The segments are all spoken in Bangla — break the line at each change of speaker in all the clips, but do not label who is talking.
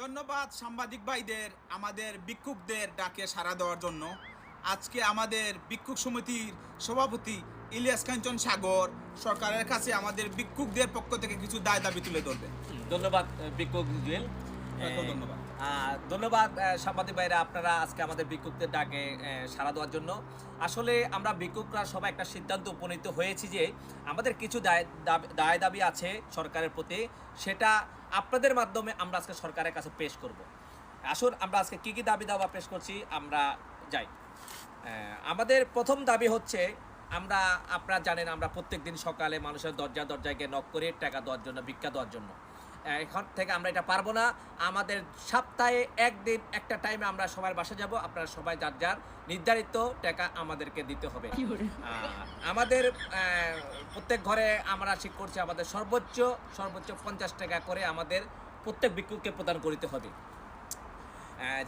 ধন্যবাদ সাংবাদিক ভাইদের আমাদের ভিক্ষুকদের ডাকে সাড়া দেওয়ার জন্য। আজকে আমাদের ভিক্ষুক সমিতির সভাপতি ইলিয়াস কাঞ্চন সাগর সরকারের কাছে আমাদের ভিক্ষুকদের পক্ষ থেকে কিছু দায় দাবি তুলে ধরবে।
ধন্যবাদ জুয়েল
ধন্যবাদ।
ধন্যবাদ সাংবাদিক ভাইরা। আপনারা আজকে আমাদের বিক্ষুব্ধের ডাকে সাড়া দেওয়ার জন্য। আসলে আমরা বিক্ষুবরা সবাই একটা সিদ্ধান্ত উপনীত হয়েছি যে আমাদের কিছু দায়, দাবি- দায় দাবি আছে সরকারের প্রতি। সেটা আপনাদের মাধ্যমে আমরা আজকে সরকারের কাছে পেশ করব। আসুন, আমরা আজকে কি কি দাবি দাবা পেশ করছি, আমরা যাই। আমাদের প্রথম দাবি হচ্ছে, আমরা, আপনারা জানেন আমরা প্রত্যেক দিন সকালে মানুষের দরজা দরজায় গিয়ে নক করে টাকা দেওয়ার জন্য, ভিক্ষা দেওয়ার জন্য। এখন থেকে আমরা এটা পারব না। আমাদের সপ্তাহে একদিন একটা টাইমে আমরা সবার বাসা যাব। আপনারা সবাই যার যার নির্ধারিত টাকা আমাদেরকে দিতে হবে। আমাদের প্রত্যেক ঘরে আমরা ঠিক করছি আমাদের সর্বোচ্চ সর্বোচ্চ পঞ্চাশ টাকা করে আমাদের প্রত্যেক ভিক্ষুককে প্রদান করিতে হবে।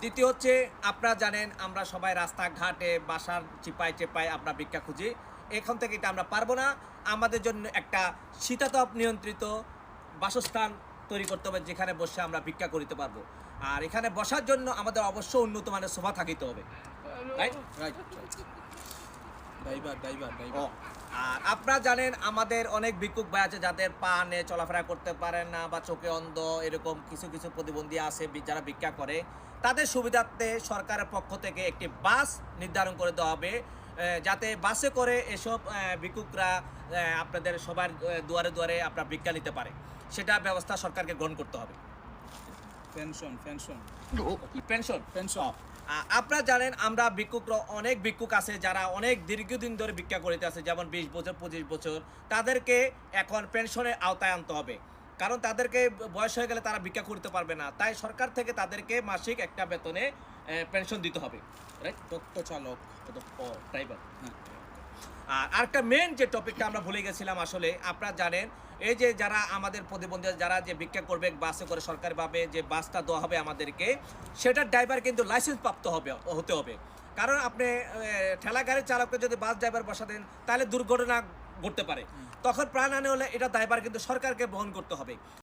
দ্বিতীয় হচ্ছে আপনারা জানেন আমরা সবাই রাস্তাঘাটে বাসার চিপায় চেপায় আমরা ভিক্ষা খুঁজি। এখান থেকে এটা আমরা পারব না। আমাদের জন্য একটা শীতাতপ নিয়ন্ত্রিত বাসস্থান তৈরি করতে হবে যেখানে বসে আমরা ভিক্ষা করিতে পারব। আর এখানে বসার জন্য আমাদের অবশ্য উন্নত মানের সোফা থাকিতে হবে। Right
right driver driver driver
আর আপনারা জানেন আমাদের অনেক ভিক্ষুক ভাই আছে যাদের পা নে চলাফেরা করতে পারে না বা চোখে অন্ধ এরকম কিছু কিছু প্রতিবন্ধী আছে যারা ভিক্ষা করে। তাদের সুবিধার্থে সরকারের পক্ষ থেকে একটি বাস নির্ধারণ করে দেওয়া হবে। যাতে বাসে করে এসব ভিক্ষুকরা আপনাদের সবার দুয়ারে দুয়ারে আপনার ভিক্ষা নিতে পারে। সেটা ব্যবস্থা সরকারকে গ্রহণ করতে হবে।
পেনশন পেনশন
পেনশন
পেনশন
আপনারা জানেন আমরা ভিক্ষুকরা অনেক ভিক্ষুক আছে যারা অনেক দীর্ঘদিন ধরে ভিক্ষা করিতে আছে যেমন বিশ বছর পঁচিশ বছর। তাদেরকে এখন পেনশনের আওতায় আনতে হবে। কারণ তাদেরকে বয়স হয়ে গেলে তারা ভিক্ষা করতে পারবে না। তাই সরকার থেকে তাদেরকে মাসিক একটা বেতনে পেনশন দিতে হবে। রাইট
চালক
ড্রাইভার আর আরেকটা মেন যে টপিকটা আমরা ভুলে গেছিলাম আসলে, আপনারা জানেন, এই যে যারা আমাদের প্রতিবন্ধী, যারা যে ভিক্ষা করবে, বাসে করে সরকারিভাবে যে বাসটা দেওয়া হবে আমাদেরকে, সেটার ড্রাইভার কিন্তু লাইসেন্স প্রাপ্ত হবে, হতে হবে। কারণ আপনি ঠেলা গাড়ির চালককে যদি বাস ড্রাইভার বসা দেন তাহলে দুর্ঘটনা ঘটতে পারে। তখন প্রাণ আনে হলে এটা দায়বার কিন্তু সরকারকে বহন করতে হবে।